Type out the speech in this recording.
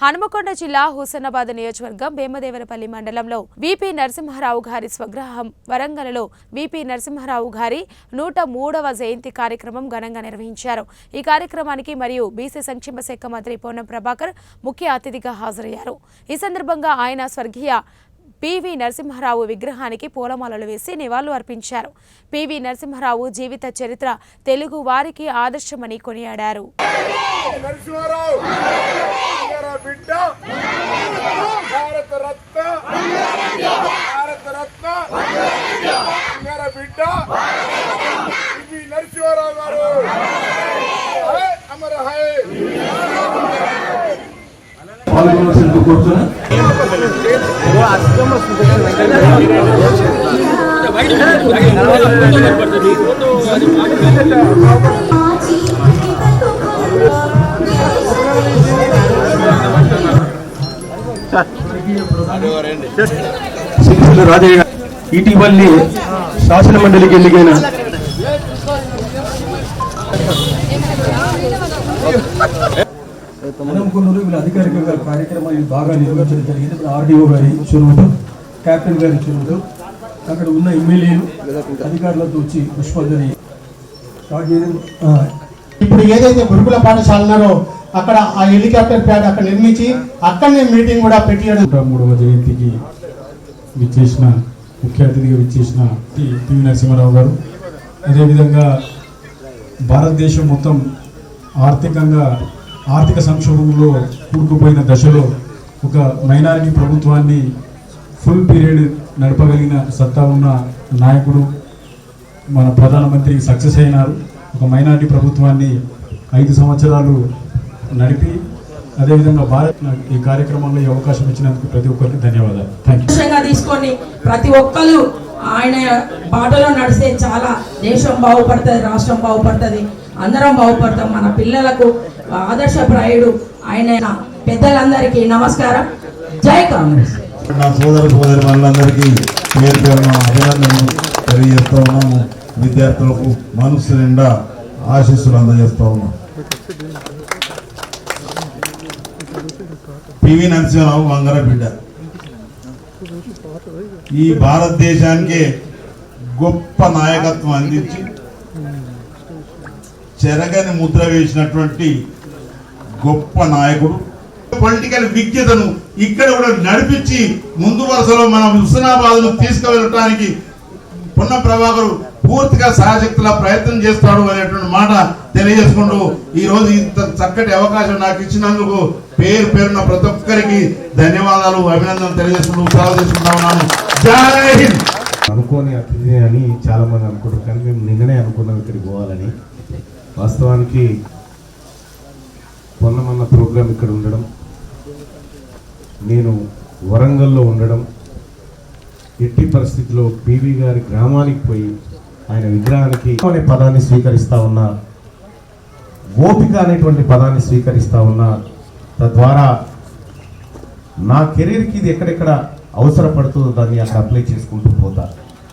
హనుమకొండ జిల్లా హుసనాబాద్ నియోజకవర్గం భీమదేవరపల్లి మండలంలో విపి నరసింహారావు గారి స్వగ్రహం వరంగల్లో విపి నరసింహారావు గారి నూట మూడవ జయంతి కార్యక్రమం ఘనంగా నిర్వహించారు. ఈ కార్యక్రమానికి మరియు బీసీ సంక్షేమ శాఖ మంత్రి పొన్నం ప్రభాకర్ ముఖ్య అతిథిగా హాజరయ్యారు. ఈ సందర్భంగా ఆయన స్వర్గీయ పివి నరసింహారావు విగ్రహానికి పూలమాలలు వేసి నివాళులు అర్పించారు. పివి నరసింహారావు జీవిత చరిత్ర తెలుగు వారికి ఆదర్శమని కొనియాడారు. నరసింహారావు బంగారా బిడ్డ భారత రత్న భారత రత్న బంగారా బిడ్డ ఇది నరసింహారావు గారు హై, అమర హై పాల్గొనవలసిందిగా కోరుతున్నా సిరిసిల్ల రాజయ్య గారు ఇటీవలి శాసన మండలికి ఎన్నికైన అనుకున్నారు వీళ్ళు అధికారికంగా కార్యక్రమాలు బాగా నిర్వహించడం జరిగింది. ఇప్పుడు ఆర్డీఓ గారి చొరవతో కెప్టెన్ గారి చొరవతో అక్కడ ఉన్న ఎమ్మెల్యేలు అధికారులతో వచ్చి పుష్పాంజలి స్టార్ట్ చేయడం ఆ, ఇప్పుడు ఏదైతే గురుకుల పాఠశాల ఉన్నారో అక్కడ ఆ హెలికాప్టర్ ప్యాడ్ అక్కడ నిర్మించి అక్కడనే మీటింగ్ కూడా పెట్టియడం. మూడవ జయంతికి విచ్చేసిన ముఖ్య అతిథిగా విచ్చేసిన టి. పివి నరసింహారావు గారు. అదేవిధంగా భారతదేశం మొత్తం ఆర్థికంగా ఆర్థిక సంక్షోభంలో కూరుకుపోయిన దశలో ఒక మైనారిటీ ప్రభుత్వాన్ని ఫుల్ పీరియడ్ నడపగలిగిన సత్తా ఉన్న నాయకుడు మన ప్రధానమంత్రి సక్సెస్ అయినారు. ఒక మైనారిటీ ప్రభుత్వాన్ని ఐదు సంవత్సరాలు నడిపి అదేవిధంగా భారత్ ఈ కార్యక్రమంలో ఈ అవకాశం ఇచ్చినందుకు ప్రతి ఒక్కరికి ధన్యవాదాలు. థ్యాంక్ తీసుకొని ప్రతి ఒక్కరు ఆయన బాటలో నడిస్తే చాలా దేశం బాగుపడుతుంది రాష్ట్రం బాగుపడుతుంది అందరం బాగుపడతాం. మన పిల్లలకు ఆదర్శప్రాయుడు ఆయన పెద్దలందరికీ నమస్కారం. జై కాంగ్రెస్. నా సోదర సోదరి మనందరికీ పేరు పేరున అభినందనలు తెలియజేస్తా ఉన్నాము. విద్యార్థులకు మనసు నిండా ఆశీస్సులు అందజేస్తా ఉన్నాం. పివి నరసింహరావు వంగర బిడ్డ ఈ భారతదేశానికి గొప్ప నాయకత్వం అందించి చెరగని ముద్ర వేసినటువంటి గొప్ప నాయకుడు. పొలిటికల్ విజ్ఞతను ఇక్కడ కూడా నడిపించి ముందు వరుసలో మనం హుస్నాబాద్ను తీసుకువెళ్ళటానికి పొన్న ప్రభాకరు పూర్తిగా సహశక్తుల ప్రయత్నం చేస్తాడు అనేటువంటి మాట తెలియజేసుకుంటూ ఈ రోజు ఇంత చక్కటి అవకాశం నాకు ఇచ్చినందుకు పేరు పేరున ప్రతి ఒక్కరికి ధన్యవాదాలు అభినందనలు తెలియజేసుకుంటూ సెలవు తీసుకుంటా ఉన్నాను. జై హింద్! అనుకోని అతిథి అని చాలా మంది అనుకుంటారు కానీ మేము నిన్ననే అనుకున్నాం ఇక్కడికి పోవాలని. వాస్తవానికి పొన్నమన్న ప్రోగ్రాం ఇక్కడ ఉండడం నేను వరంగల్లో ఉండడం ఎట్టి పరిస్థితిలో బీవీ గారి గ్రామానికి పోయి ఆయన విగ్రహానికి అనే పదాన్ని స్వీకరిస్తూ ఉన్నా ఓపిక అనేటువంటి పదాన్ని స్వీకరిస్తూ ఉన్నా తద్వారా నా కెరీర్కి ఇది ఎక్కడెక్కడ అవసరపడుతుందో దాన్ని అక్కడ అప్లై చేసుకుంటూ పోతారు